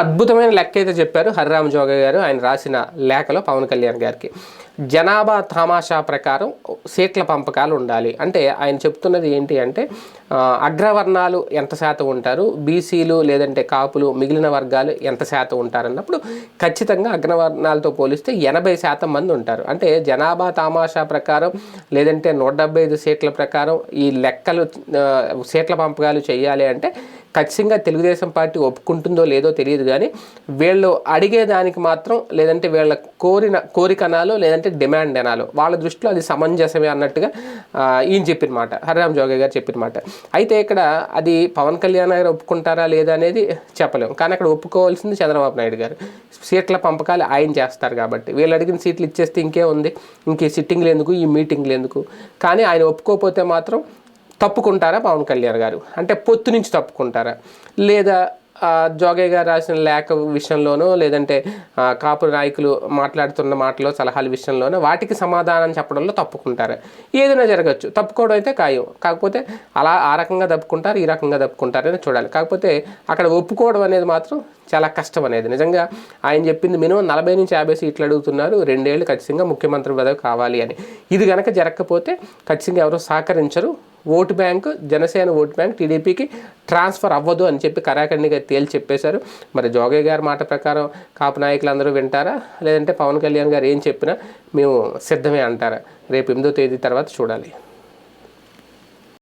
అద్భుతమైన లెక్క అయితే చెప్పారు హరిరామ జోగ గారు. ఆయన రాసిన లేఖలో పవన్ కళ్యాణ్ గారికి. జనాభా తమాషా ప్రకారం సీట్ల పంపకాలు ఉండాలి. అంటే ఆయన చెప్తున్నది ఏంటి అంటే అగ్రవర్ణాలు ఎంత శాతం ఉంటారు? బీసీలు లేదంటే కాపులు మిగిలిన వర్గాలు ఎంత శాతం ఉంటారు అన్నప్పుడు ఖచ్చితంగా అగ్రవర్ణాలతో పోలిస్తే ఎనభై శాతం మంది ఉంటారు. అంటే జనాభా తమాషా ప్రకారం లేదంటే నూట డెబ్బై ఐదు సీట్ల ప్రకారం ఈ లెక్కలు సీట్ల పంపకాలు చేయాలి అంటే ఖచ్చితంగా తెలుగుదేశం పార్టీ ఒప్పుకుంటుందో లేదో తెలియదు కానీ వీళ్ళు అడిగేదానికి మాత్రం లేదంటే వీళ్ళ కోరిన కోరిక అనాలో లేదంటే డిమాండ్ అనాలో వాళ్ళ దృష్టిలో అది సమంజసమే అన్నట్టుగా ఈయన చెప్పిన మాట హరిరామ్ జోగే గారు చెప్పిన మాట. అయితే ఇక్కడ అది పవన్ కళ్యాణ్ గారు ఒప్పుకుంటారా లేదా అనేది చెప్పలేము కానీ అక్కడ ఒప్పుకోవాల్సింది చంద్రబాబు నాయుడు గారు. సీట్ల పంపకాలు ఆయన చేస్తారు కాబట్టి. వీళ్ళు అడిగిన సీట్లు ఇచ్చేస్తే ఇంకే ఉంది. ఇంకే సిట్టింగ్లు ఎందుకు? ఈ మీటింగ్లు ఎందుకు? కానీ ఆయన ఒప్పుకోకపోతే మాత్రం తప్పుకుంటారా పవన్ కళ్యాణ్ గారు? అంటే పొత్తు నుంచి తప్పుకుంటారా? లేదా జోగయ్య గారు రాసిన లేఖ విషయంలోనో లేదంటే కాపు నాయకులు మాట్లాడుతున్న మాటలో సలహాల విషయంలోనో వాటికి సమాధానం చెప్పడంలో తప్పుకుంటారా? ఏదైనా జరగచ్చు. తప్పుకోవడం అయితే ఖాయం. కాకపోతే అలా ఆ రకంగా తప్పుకుంటారు ఈ రకంగా తప్పుకుంటారని చూడాలి. కాకపోతే అక్కడ ఒప్పుకోవడం అనేది మాత్రం చాలా కష్టం అనేది. నిజంగా ఆయన చెప్పింది మినిమం నలభై నుంచి యాభై సీట్లు అడుగుతున్నారు. రెండేళ్ళు ఖచ్చితంగా ముఖ్యమంత్రి పదవి కావాలి అని. ఇది కనుక జరగకపోతే ఖచ్చితంగా ఎవరు సహకరించరు. Vote bank Janasena vote bank టీడీపీకి ట్రాన్స్ఫర్ అవ్వదు అని చెప్పి కరాఖండిగా తేల్చి చెప్పేశారు. మరి జోగయ్య గారి మాట ప్రకారం కాపు నాయకులు అందరూ వింటారా? లేదంటే పవన్ కళ్యాణ్ గారు ఏం చెప్పినా మేము సిద్ధమే అంటారా? రేపు ఎనిమిదో తేదీ తర్వాత చూడాలి.